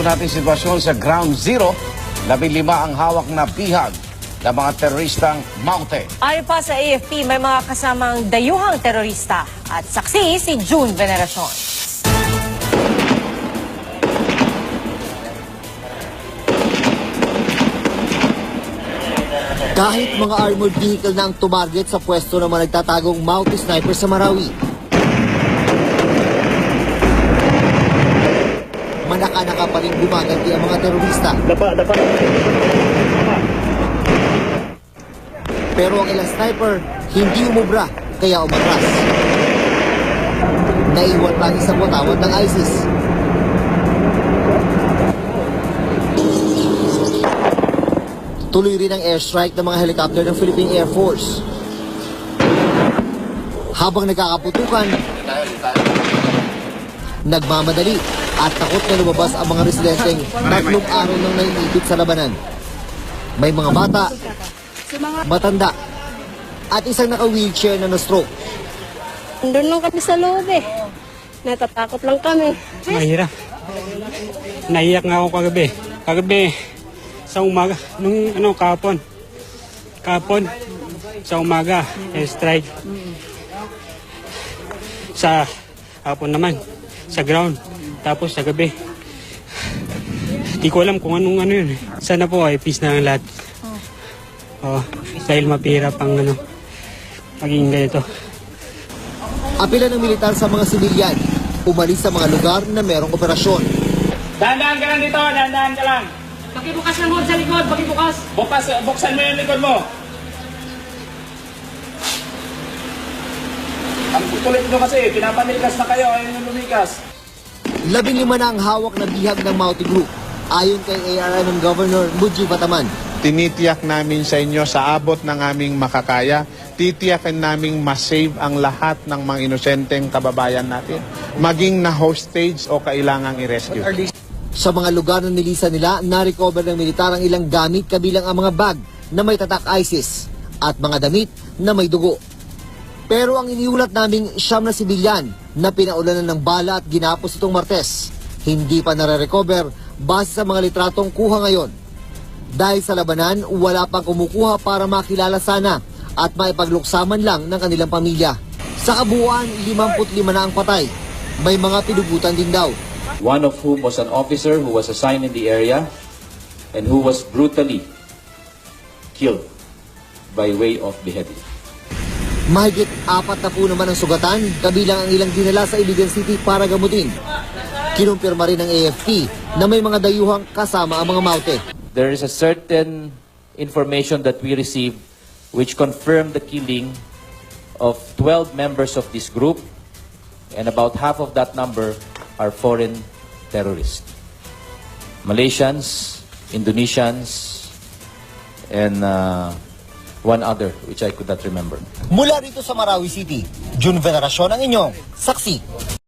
po natin sitwasyon sa Ground Zero. Labing lima ang hawak na bihag ng mga teroristang Maute. Ayon pa sa AFP, may mga kasamang dayuhang terorista at saksi si June Veneracion. Kahit mga armored vehicle na ang tumarget sa pwesto ng mga nagtatagong Mountie Sniper sa Marawi. Pa rin gumaganti ang mga terorista. Pero ang ilang sniper, hindi umubra, kaya umatras. Naiwan lagi sa watawad ng ISIS. Tuloy rin ang airstrike ng mga helicopter ng Philippine Air Force. Habang nagkakaputukan, nagmamadali at takot na lumabas ang mga residenteng tatlong araw nang naiipit sa labanan. May mga bata, matanda, at isang naka-wheelchair na na-stroke. Doon lang kami sa loob eh. Natatakot lang kami. Mahirap. Naiyak nga ako kagabi. Kagabi, sa umaga, nung ano, kahapon. Kahapon, sa umaga, eh, strike. Sa hapon naman, sa ground. Tapos sa gabi. Di ko alam kung anong ano yun. eh. Sana po ay peace na ang lahat. Oo, dahil mapirap ang ano, maging ganito. Apila ng militar sa mga sibilyan, umalis sa mga lugar na merong operasyon. Dahan-dahan ka lang dito, dahan-dahan ka lang. Pakibukas ng hood sa likod, pakibukas. Bukas, buksan mo yung likod mo. Ang kukulit nyo kasi, pinapanikas na kayo, ayaw nyo lumikas. Labing lima na ang hawak na bihag ng Mountie Group, ayon kay ARMM Governor Muji Bataman. tinitiyak namin sa inyo sa abot ng aming makakaya, titiyakin naming masave ang lahat ng mga inosenteng kababayan natin, maging na hostage o kailangang i-rescue. Sa mga lugar na nilisa nila, na-recover ng militar ang ilang gamit kabilang ang mga bag na may tatak ISIS at mga damit na may dugo. Pero ang iniulat naming siyam na sibilyan na pinaulanan ng bala at ginapos itong Martes, hindi pa nare-recover base sa mga litratong kuha ngayon. Dahil sa labanan, wala pang kumukuha para makilala sana at maipagluksaman lang ng kanilang pamilya. Sa kabuuan, 55 na ang patay. May mga pinugutan din daw. one of whom was an officer who was assigned in the area and who was brutally killed by way of beheading. Mahigit apat na po naman ang sugatan, kabilang ang ilang dinala sa Iligan City para gamutin. Kinumpirma rin ng AFP na may mga dayuhang kasama ang mga maute. There is a certain information that we received which confirmed the killing of 12 members of this group and about half of that number are foreign terrorists. Malaysians, Indonesians, and uh, one other which I could not remember. Mula rito sa Marawi City, June Veneracion ang inyong saksi.